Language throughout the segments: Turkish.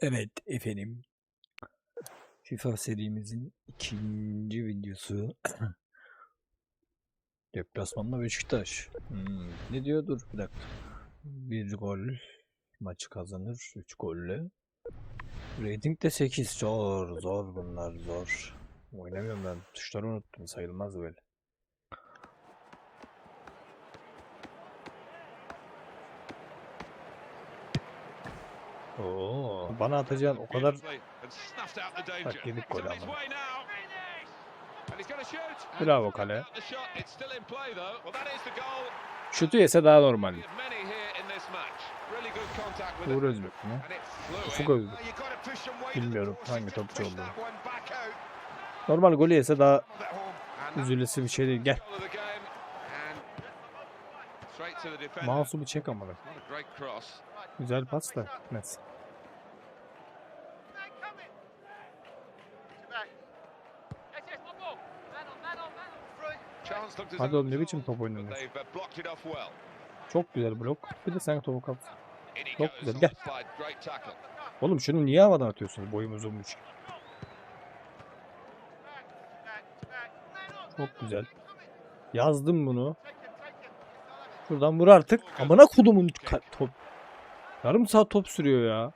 Evet efendim. FIFA serimizin ikinci videosu. Deplasmanla Beşiktaş. Hmm, ne diyor? Dur bir dakika. Bir gol maçı kazanır. 3 golle. Rating de 8. Zor zor bunlar zor. Oynamıyorum ben. Tuşları unuttum. Sayılmaz böyle. Oo, bana atacağın o kadar Bak yedik golü ama. Bravo kale. Şutu yese daha normal. Uğur Özbek mi? Ufuk Özbek. Bilmiyorum hangi topçu olduğunu. Normal golü yese daha üzülesi bir şey değil. Gel. Mouse'u bir çek ama. Güzel pas da gitmez. Hadi oğlum ne biçim top oynuyorsun? Çok güzel blok. Bir de sen topu kap. Çok güzel, gel. Oğlum şunu niye havadan atıyorsunuz? Boyum uzunmuş. Çok güzel. Yazdım bunu. Şuradan vur artık. Amına kodumun top. Yarım saat top sürüyor ya.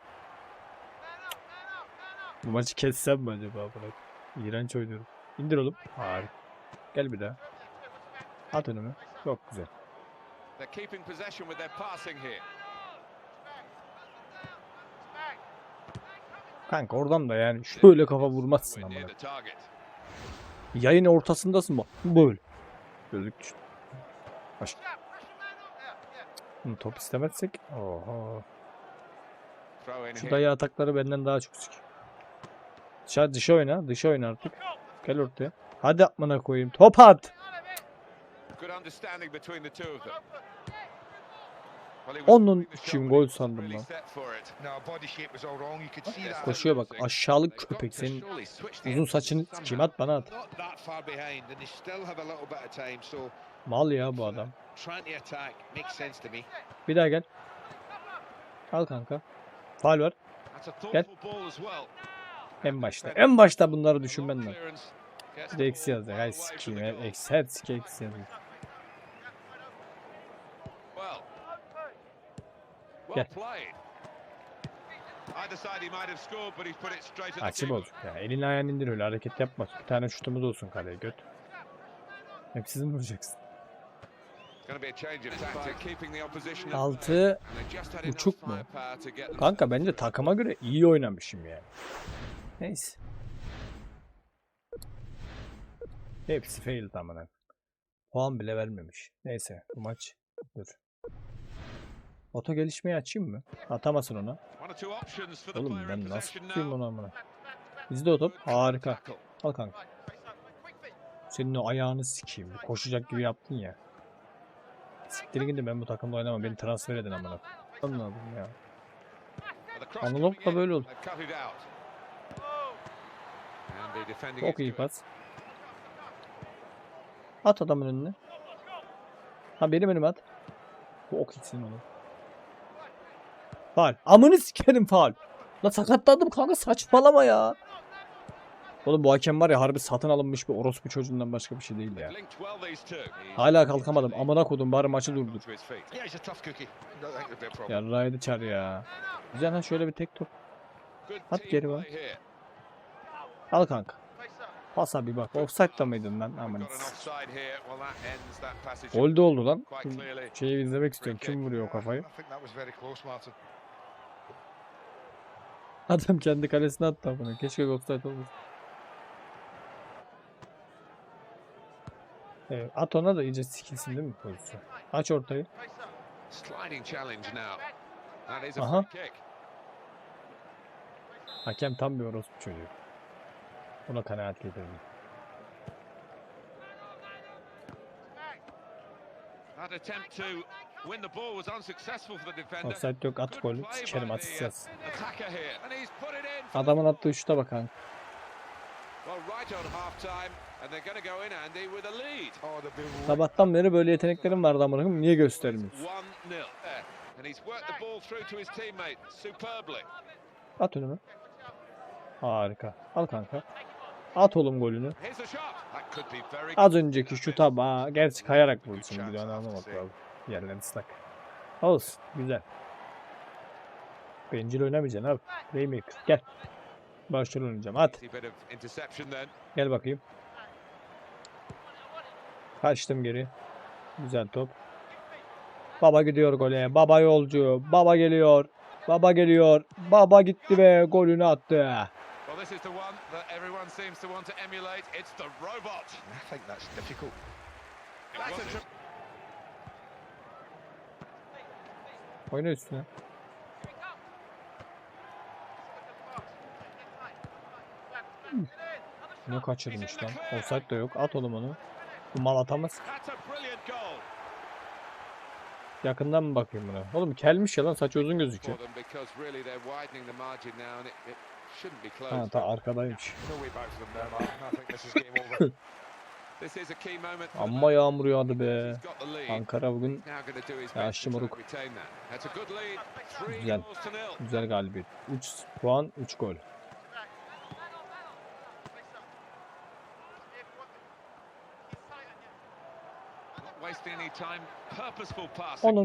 Bu maçı kessem mi acaba? Bırak. İğrenç oynuyorum. İndir oğlum. Harika. Gel bir daha. At önüme. Çok güzel. Kanka oradan da yani şöyle kafa vurmazsın target. Yayın ortasındasın bak. Böyle. Gözlük düştü. Baş. Hı, top istemezsek. İn Şu dayı atakları benden daha çok sik. Dışarı dışa oyna. Dışa oyna artık. Gel ortaya. Hadi amına koyayım. Top at. Onun için gol sandım lan. that. Koşuyor bak. Aşağılık köpek. Senin uzun saçını kim at bana at. Mal ya bu adam. Trying to attack makes sense to me. Bir daha gel. Al kanka. Faul var. Gel. En başta. En başta bunları düşünmen lazım. Bir de eksi all Hay sikiyim. Eksi, her sike eksi. Well Gel. Açı bozuk ya. Elini ayağını indir öyle hareket yapma. Bir tane şutumuz olsun kaleye göt. Hep sizin vuracaksın. Altı buçuk mu? Kanka bence takıma göre iyi oynamışım yani. Neyse. Hepsi fail tamamen. Puan bile vermemiş. Neyse bu maç. Dur. Oto gelişmeyi açayım mı? Atamasın ona. Oğlum ben nasıl tutayım onu amına. Bizde o top. Harika. Al kanka. Senin o ayağını sikeyim. Koşacak gibi yaptın ya. Siktirin gidin ben bu takımda oynamam. Beni transfer edin amına. Anladım ya. Analog da böyle defending Çok iyi pas. At adamın önüne. Ha benim önüme at. Bu ok içsin onu. Faal. Amını sikerim faal. La sakatlandım kanka saçmalama ya. Oğlum bu hakem var ya harbi satın alınmış bir orospu çocuğundan başka bir şey değil ya. Hala kalkamadım. Amına kodum bari maçı durdur. Ya Raydı çar ya. Güzel ha şöyle bir tek top. At geri bak. Al kanka. Pasa bir bak. Offside'da mıydın lan? Aman. Gol de oldu lan. Şeyi izlemek istiyorum. Kim vuruyor o kafayı? Adam kendi kalesine attı bunu. Keşke offside olmasın. Evet, at ona da iyice sikilsin değil mi pozisyon? Aç ortayı. Aha. Hakem tam bir orospu çocuğu. Buna kanaat getirdim. That attempt to win the ball was unsuccessful for the defender. Offside yok at golü. Sikerim asist yaz. Adamın attığı şuta bak kanka. Well, right on half time, and they're going to go in, Andy, with a lead. Oh, Sabahtan beri böyle yeteneklerim vardı amına koyayım. Niye göstermiyorsun? 1 0. And he's worked the ball through to his teammate superbly. At önüme. Harika. Al kanka. At oğlum golünü. Az önceki şu tabağa gerçi kayarak vurdu şimdi bir de onu anlamamak lazım. Yerler ıslak. Olsun güzel. Bencil oynamayacaksın abi. Playmaker gel. Başrol oynayacağım at. Gel bakayım. Kaçtım geri. Güzel top. Baba gidiyor gole. Baba yolcu. Baba geliyor. Baba geliyor. Baba gitti ve golünü attı. Well, this is the one that everyone seems to want to emulate. It's the robot. I think that's difficult. That's a tri- Oyna üstüne. Ne kaçırmış lan? Offside de yok. At oğlum onu. Bu mal atamaz. Yakından mı bakayım buna? Oğlum kelmiş ya lan saç uzun gözüküyor. Ha ta arkadaymış. Amma yağmur yağdı be. Ankara bugün Now going to do his Ya best to try şımarık. and retain that. That's a good lead. Three Güzel. güzel galibiyet. 3 puan 3 gol.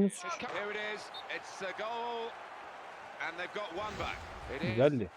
İs. Güzeldi.